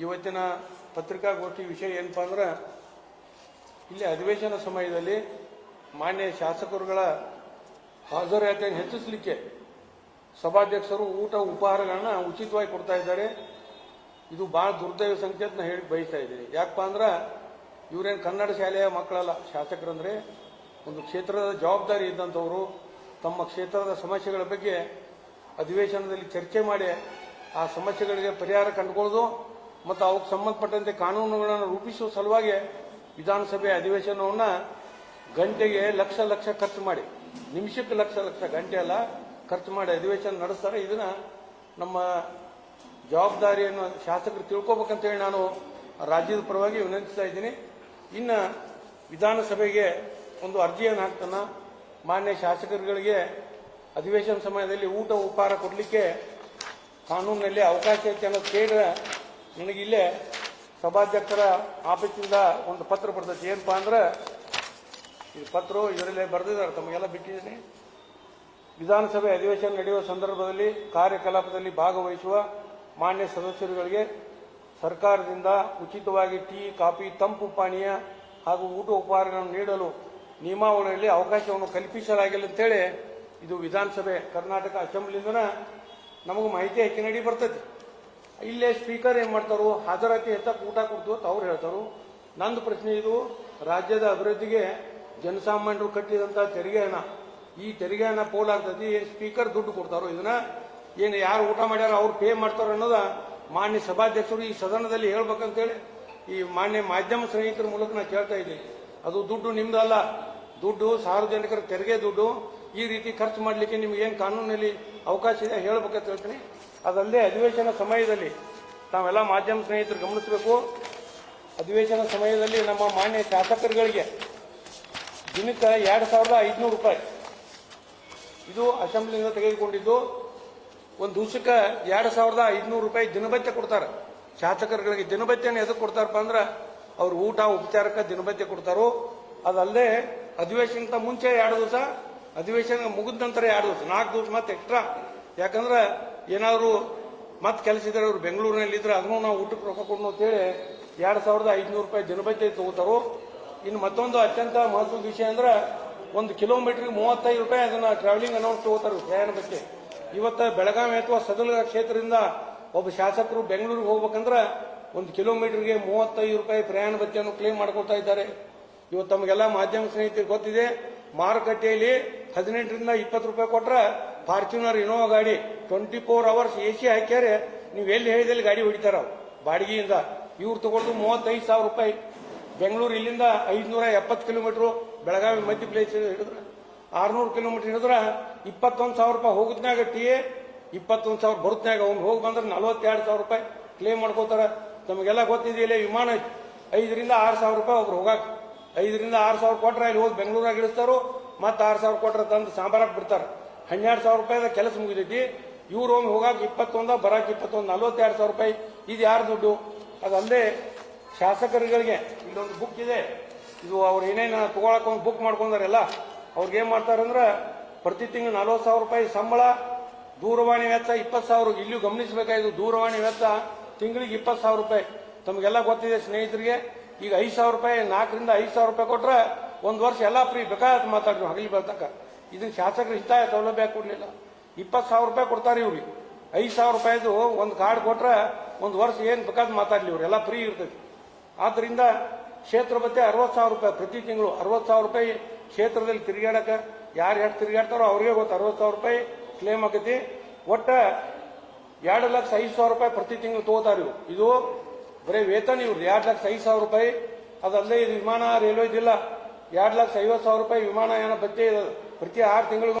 ಇವತ್ತಿನ ಪತ್ರಿಕಾಗೋಷ್ಠಿ ವಿಷಯ ಏನಪ್ಪ ಅಂದ್ರೆ, ಇಲ್ಲಿ ಅಧಿವೇಶನ ಸಮಯದಲ್ಲಿ ಮಾನ್ಯ ಶಾಸಕರುಗಳ ಹಾಜರಾತಿಯನ್ನು ಹೆಚ್ಚಿಸಲಿಕ್ಕೆ ಸಭಾಧ್ಯಕ್ಷರು ಊಟ ಉಪಹಾರಗಳನ್ನ ಉಚಿತವಾಗಿ ಕೊಡ್ತಾ ಇದ್ದಾರೆ. ಇದು ಬಹಳ ದುರ್ದೈವ ಸಂಕೇತ ಹೇಳಿ ಬಯಸ್ತಾ ಇದ್ದೀನಿ. ಯಾಕಪ್ಪ ಅಂದ್ರೆ, ಇವರೇನು ಕನ್ನಡ ಶಾಲೆಯ ಮಕ್ಕಳಲ್ಲ, ಶಾಸಕರಂದರೆ. ಒಂದು ಕ್ಷೇತ್ರದ ಜವಾಬ್ದಾರಿ ಇದ್ದಂಥವರು, ತಮ್ಮ ಕ್ಷೇತ್ರದ ಸಮಸ್ಯೆಗಳ ಬಗ್ಗೆ ಅಧಿವೇಶನದಲ್ಲಿ ಚರ್ಚೆ ಮಾಡಿ ಆ ಸಮಸ್ಯೆಗಳಿಗೆ ಪರಿಹಾರ ಕಂಡುಕೊಳ್ಳೋದು ಮತ್ತು ಅವಕ್ಕೆ ಸಂಬಂಧಪಟ್ಟಂತೆ ಕಾನೂನುಗಳನ್ನು ರೂಪಿಸುವ ಸಲುವಾಗಿ ವಿಧಾನಸಭೆ ಅಧಿವೇಶನವನ್ನು ಗಂಟೆಗೆ ಲಕ್ಷ ಲಕ್ಷ ಖರ್ಚು ಮಾಡಿ, ನಿಮಿಷಕ್ಕೆ ಲಕ್ಷ ಲಕ್ಷ ಗಂಟೆ ಅಲ್ಲ, ಖರ್ಚು ಮಾಡಿ ಅಧಿವೇಶನ ನಡೆಸ್ತಾರೆ. ಇದನ್ನು ನಮ್ಮ ಜವಾಬ್ದಾರಿಯನ್ನು ಶಾಸಕರು ತಿಳ್ಕೊಬೇಕಂತೇಳಿ ನಾನು ರಾಜ್ಯದ ಪರವಾಗಿ ವಿನಂತಿಸ್ತಾ ಇದ್ದೀನಿ. ಇನ್ನು ವಿಧಾನಸಭೆಗೆ ಒಂದು ಅರ್ಜಿಯನ್ನು ಹಾಕ್ತಾನ ಮಾನ್ಯ ಶಾಸಕರುಗಳಿಗೆ ಅಧಿವೇಶನ ಸಮಯದಲ್ಲಿ ಊಟ ಉಪಹಾರ ಕೊಡಲಿಕ್ಕೆ ಕಾನೂನಿನಲ್ಲಿ ಅವಕಾಶ ಐತೆ ಅನ್ನೋದು ಕೇಳಿದ್ರೆ ನನಗಿಲ್ಲೇ ಸಭಾಧ್ಯಕ್ಷರ ಆಫೀಸಿಂದ ಒಂದು ಪತ್ರ ಬರ್ತೈತಿ. ಏನಪ್ಪ ಅಂದ್ರೆ, ಈ ಪತ್ರ ಇದರಲ್ಲೇ ಬರೆದಿದ್ದಾರೆ, ತಮಗೆಲ್ಲ ಬಿಟ್ಟಿದ್ದೀನಿ. ವಿಧಾನಸಭೆ ಅಧಿವೇಶನ ನಡೆಯುವ ಸಂದರ್ಭದಲ್ಲಿ ಕಾರ್ಯಕಲಾಪದಲ್ಲಿ ಭಾಗವಹಿಸುವ ಮಾನ್ಯ ಸದಸ್ಯರುಗಳಿಗೆ ಸರ್ಕಾರದಿಂದ ಉಚಿತವಾಗಿ ಟೀ, ಕಾಫಿ, ತಂಪು ಪಾನೀಯ ಹಾಗೂ ಊಟ ಉಪಹಾರಗಳನ್ನು ನೀಡಲು ನಿಯಮಾವಳಿಯಲ್ಲಿ ಅವಕಾಶವನ್ನು ಕಲ್ಪಿಸಲಾಗಿಲ್ಲ ಅಂತೇಳಿ ಇದು ವಿಧಾನಸಭೆ ಕರ್ನಾಟಕ ಅಸೆಂಬ್ಲಿಯಿಂದ ನಮಗೆ ಮಾಹಿತಿ ಹೆಚ್ಚಿನಡಿ ನಡಿ ಬರ್ತೈತಿ. ಇಲ್ಲೇ ಸ್ಪೀಕರ್ ಏನ್ ಮಾಡ್ತಾರೋ, ಹಾಜರಾತಿ ಹೆಚ್ಚಕ್ಕೆ ಊಟ ಕೊಡ್ತು ಅಂತ ಅವ್ರು ಹೇಳ್ತಾರು. ನಂದು ಪ್ರಶ್ನೆ ಇದು, ರಾಜ್ಯದ ಅಭಿವೃದ್ಧಿಗೆ ಜನಸಾಮಾನ್ಯರು ಕಟ್ಟಿದಂತ ತೆರಿಗೆ ಹಣ ಈ ತೆರಿಗೆ ಹಣ ಪೋಲ್ ಸ್ಪೀಕರ್ ದುಡ್ಡು ಕೊಡ್ತಾರೋ, ಇದನ್ನ ಏನು ಯಾರು ಊಟ ಮಾಡ್ಯಾರ, ಅವ್ರು ಪೇ ಮಾಡ್ತಾರೋ ಅನ್ನೋದ ಮಾನ್ಯ ಸಭಾಧ್ಯಕ್ಷರು ಈ ಸದನದಲ್ಲಿ ಹೇಳ್ಬೇಕಂತೇಳಿ ಈ ಮಾನ್ಯ ಮಾಧ್ಯಮ ಸ್ನೇಹಿತರ ಮೂಲಕ ನಾನು ಕೇಳ್ತಾ ಇದ್ದೀನಿ. ಅದು ದುಡ್ಡು ನಿಮ್ದಲ್ಲ ದುಡ್ಡು ಸಾರ್ವಜನಿಕರ ತೆರಿಗೆ ದುಡ್ಡು. ಈ ರೀತಿ ಖರ್ಚು ಮಾಡಲಿಕ್ಕೆ ನಿಮ್ಗೆ ಏನು ಕಾನೂನಲ್ಲಿ ಅವಕಾಶ ಇದೆ, ಹೇಳಬೇಕಂತ ಹೇಳ್ತೀನಿ. ಅದಲ್ಲದೆ ಅಧಿವೇಶನ ಸಮಯದಲ್ಲಿ ನಾವೆಲ್ಲ ಮಾಧ್ಯಮ ಸ್ನೇಹಿತರು ಗಮನಿಸಬೇಕು. ಅಧಿವೇಶನ ಸಮಯದಲ್ಲಿ ನಮ್ಮ ಮಾನ್ಯ ಶಾಸಕರುಗಳಿಗೆ ದಿನಕ್ಕೆ ಎರಡು ಸಾವಿರದ ಐದುನೂರು ರೂಪಾಯಿ. ಇದು ಅಸೆಂಬ್ಲಿಯಿಂದ ತೆಗೆದುಕೊಂಡಿದ್ದು, ಒಂದು ದಿವಸಕ್ಕೆ ಎರಡು ಸಾವಿರದ ಐದುನೂರು ರೂಪಾಯಿ ದಿನಭತ್ಯ ಕೊಡ್ತಾರೆ. ಶಾಸಕರುಗಳಿಗೆ ದಿನಭತ್ಯನ ಎದಕ್ಕೆ ಕೊಡ್ತಾರಪ್ಪ ಅಂದ್ರೆ ಅವ್ರು ಊಟ, ಉಪಚಾರಕ್ಕೆ ದಿನಭತ್ಯ ಕೊಡ್ತಾರೋ. ಅದಲ್ಲದೆ ಅಧಿವೇಶನಕ್ಕಿಂತ ಮುಂಚೆ ಎರಡು ದಿವಸ ಅಧಿವೇಶನ ಮುಗಿದ ನಂತರ ಎರಡು ದಿವಸ, ನಾಲ್ಕು ದಿವಸ ಮತ್ತೆ ಎಕ್ಸ್ಟ್ರಾ ಯಾಕಂದ್ರೆ ಏನಾದ್ರು ಮತ್ತೆ ಕೆಲಸ ಇದ್ರೆ ಅವ್ರು ಬೆಂಗಳೂರಿನಲ್ಲಿ ಇದ್ರೆ ಅದನ್ನು ನಾವು ಊಟಕ್ಕೆ ರೊಕ್ಕ ಕೊಡೋಣ ಅಂತೇಳಿ ಎರಡು ಸಾವಿರದ ಐದುನೂರು ರೂಪಾಯಿ ದಿನಭತ್ಯ ತಗೋತಾರೋ, ಇನ್ನು ಮತ್ತೊಂದು ಅತ್ಯಂತ ಮಹತ್ವದ ವಿಷಯ ಅಂದ್ರೆ ಒಂದು ಕಿಲೋಮೀಟರ್ಗೆ ಮೂವತ್ತೈದು ರೂಪಾಯಿ ಅದನ್ನ ಟ್ರಾವೆಲಿಂಗ್ ಅನೌನ್ಸ್ ತಗೋತಾರೆ ಪ್ರಯಾಣ ಬಗ್ಗೆ. ಇವತ್ತು ಬೆಳಗಾವಿ ಅಥವಾ ಸದಲ ಕ್ಷೇತ್ರದಿಂದ ಒಬ್ಬ ಶಾಸಕರು ಬೆಂಗಳೂರಿಗೆ ಹೋಗ್ಬೇಕಂದ್ರೆ ಒಂದು ಕಿಲೋಮೀಟರ್ಗೆ ಮೂವತ್ತೈದು ರೂಪಾಯಿ ಪ್ರಯಾಣ ಭತ್ಯೆಯನ್ನು ಕ್ಲೇಮ್ ಮಾಡ್ಕೊಳ್ತಾ ಇದ್ದಾರೆ. ಇವತ್ತು ತಮಗೆಲ್ಲ ಮಾಧ್ಯಮ ಸ್ನೇಹಿತರಿಗೆ ಗೊತ್ತಿದೆ, ಮಾರುಕಟ್ಟೆಯಲ್ಲಿ ಹದಿನೆಂಟರಿಂದ ಇಪ್ಪತ್ತು ರೂಪಾಯಿ ಕೊಟ್ರೆ ಫಾರ್ಚುನರ್, ಇನೋವಾ ಗಾಡಿ twenty four hours A C ಹಾಕ್ಯಾರೆ. ನೀವು ಎಲ್ಲಿ ಹೇಳಿದಲ್ಲಿ ಗಾಡಿ ಹೊಡಿತಾರ ಬಾಡಿಗೆಯಿಂದ. ಇವ್ರು ತಗೊಂಡು ಮೂವತ್ತೈದು ಸಾವಿರ ರೂಪಾಯಿ. ಬೆಂಗಳೂರು ಇಲ್ಲಿಂದ ಐದುನೂರ ಎಪ್ಪತ್ತು ಕಿಲೋಮೀಟ್ರು. ಬೆಳಗಾವಿ ಮಧ್ಯ ಪ್ಲೇಸ್ ಹಿಡಿದ್ರೆ ಆರ್ನೂರು ಕಿಲೋಮೀಟರ್ ಹಿಡಿದ್ರೆ ಇಪ್ಪತ್ತೊಂದು ಸಾವಿರ ರೂಪಾಯಿ ಹೋಗುದ್ನಾಗ ಟಿ ಎ ಇಪ್ಪತ್ತೊಂದು ಸಾವಿರ ಬರುತ್ತಾಗ ಅವ್ನು ಹೋಗಿ ಬಂದ್ರೆ ನಲವತ್ತೆರಡು ಸಾವಿರ ರೂಪಾಯಿ ಕ್ಲೇಮ್ ಮಾಡ್ಕೋತಾರೆ. ತಮಗೆಲ್ಲ ಗೊತ್ತಿದೆಯಲ್ಲ ವಿಮಾನ ಐದರಿಂದ ಆರು ಸಾವಿರ ರೂಪಾಯಿ ಒಬ್ರು ಹೋಗಕ್ಕೆ ಐದರಿಂದ ಆರು ಸಾವಿರ ಕೊಟ್ರೆ ಅಲ್ಲಿ ಹೋಗಿ ಬೆಂಗಳೂರಾಗ ಇಳಿಸ್ತಾರೋ. ಮತ್ತೆ ಆರು ಸಾವಿರ ಕೊಟ್ರೆ ತಂದು ಸಾಂಬಾರಕ್ಕೆ ಬಿಡ್ತಾರೆ. ಹನ್ನೆರಡು ಸಾವಿರ ರೂಪಾಯಿದ ಕೆಲಸ ಮುಗಿದೈತಿ. ಇವ್ರು ಒಮ್ಮೆ ಹೋಗಾಕ ಇಪ್ಪತ್ತೊಂದ, ಬರಾಕ ಇಪ್ಪತ್ತೊಂದು, ನಲ್ವತ್ತೆರಡು ಸಾವಿರ ರೂಪಾಯಿ. ಇದು ಯಾರು ದುಡ್ಡು? ಅದಲ್ಲದೆ ಶಾಸಕರುಗಳಿಗೆ ಇಲ್ಲೊಂದು ಬುಕ್ ಇದೆ. ಇದು ಅವ್ರು ಏನೇನು ತಗೊಳಕ್ ಒಂದು ಬುಕ್ ಮಾಡ್ಕೊಂಡಾರೆಲ್ಲ, ಅವ್ರಿಗೆ ಮಾಡ್ತಾರೆ ಅಂದ್ರೆ ಪ್ರತಿ ತಿಂಗಳು ನಲ್ವತ್ತು ಸಾವಿರ ರೂಪಾಯಿ ಸಂಬಳ, ದೂರವಾಣಿ ವೆಚ್ಚ ಇಪ್ಪತ್ತು ಸಾವಿರ. ಇಲ್ಲೂ ಗಮನಿಸಬೇಕಾಯ್ತು, ದೂರವಾಣಿ ವೆಚ್ಚ ತಿಂಗಳಿಗೆ ಇಪ್ಪತ್ತು ಸಾವಿರ ರೂಪಾಯಿ. ತಮಗೆಲ್ಲ ಗೊತ್ತಿದೆ ಸ್ನೇಹಿತರಿಗೆ, ಈಗ ಐದು ಸಾವಿರ ರೂಪಾಯಿ, ನಾಲ್ಕರಿಂದ ಐದು ಸಾವಿರ ರೂಪಾಯಿ ಕೊಟ್ರೆ ಒಂದು ವರ್ಷ ಎಲ್ಲ ಫ್ರೀ ಬೇಕಾದ ಮಾತಾಡ್ರಿ, ಹಗಲಿ ಬರ್ತಕ್ಕ. ಇದನ್ನ ಶಾಸಕರು ಹಿತ ಸೌಲಭ್ಯ ಕೊಡಲಿಲ್ಲ. ಇಪ್ಪತ್ತು ಸಾವಿರ ರೂಪಾಯಿ ಕೊಡ್ತಾರೆ ಇವ್ರಿಗೆ. ಐದು ಸಾವಿರ ರೂಪಾಯಿದು ಒಂದು ಕಾರ್ಡ್ ಕೊಟ್ರೆ ಒಂದು ವರ್ಷ ಏನು ಬೇಕಾದ್ ಮಾತಾಡ್ಲಿ ಇವ್ರು, ಎಲ್ಲ ಫ್ರೀ ಇರ್ತೈತಿ ಆದ್ದರಿಂದ ಕ್ಷೇತ್ರ ಬತ್ತೆ ಅರವತ್ತು ಸಾವಿರ ರೂಪಾಯಿ ಪ್ರತಿ ತಿಂಗಳು ಅರವತ್ತು ಸಾವಿರ ರೂಪಾಯಿ ಕ್ಷೇತ್ರದಲ್ಲಿ ತಿರುಗಾಡಕ ಯಾರು ಎಷ್ಟು ತಿರುಗಾಡ್ತಾರೋ ಅವ್ರಿಗೆ ಗೊತ್ತು, ಅರವತ್ತು ಸಾವಿರ ರೂಪಾಯಿ ಕ್ಲೇಮ್ ಆಗೈತಿ ಒಟ್ಟ ಎರಡು ಲಕ್ಷ ಐದು ಸಾವಿರ ರೂಪಾಯಿ ಪ್ರತಿ ತಿಂಗಳು ತಗೋತಾರೆ ಇವು ಇದು ಬರೀ ವೇತನ ಇವ್ರು ಎರಡು ಲಕ್ಷ ಐದು ಸಾವಿರ ರೂಪಾಯಿ. ಅದಲ್ಲದೆ ವಿಮಾನ, ರೈಲ್ವೆ ಇದಿಲ್ಲ. ಎರಡು ಲಕ್ಷ ಐವತ್ತು ಸಾವಿರ ರೂಪಾಯಿ ವಿಮಾನಯಾನ ಭತ್ಯೆ ಪ್ರತಿ ಆರು ತಿಂಗಳು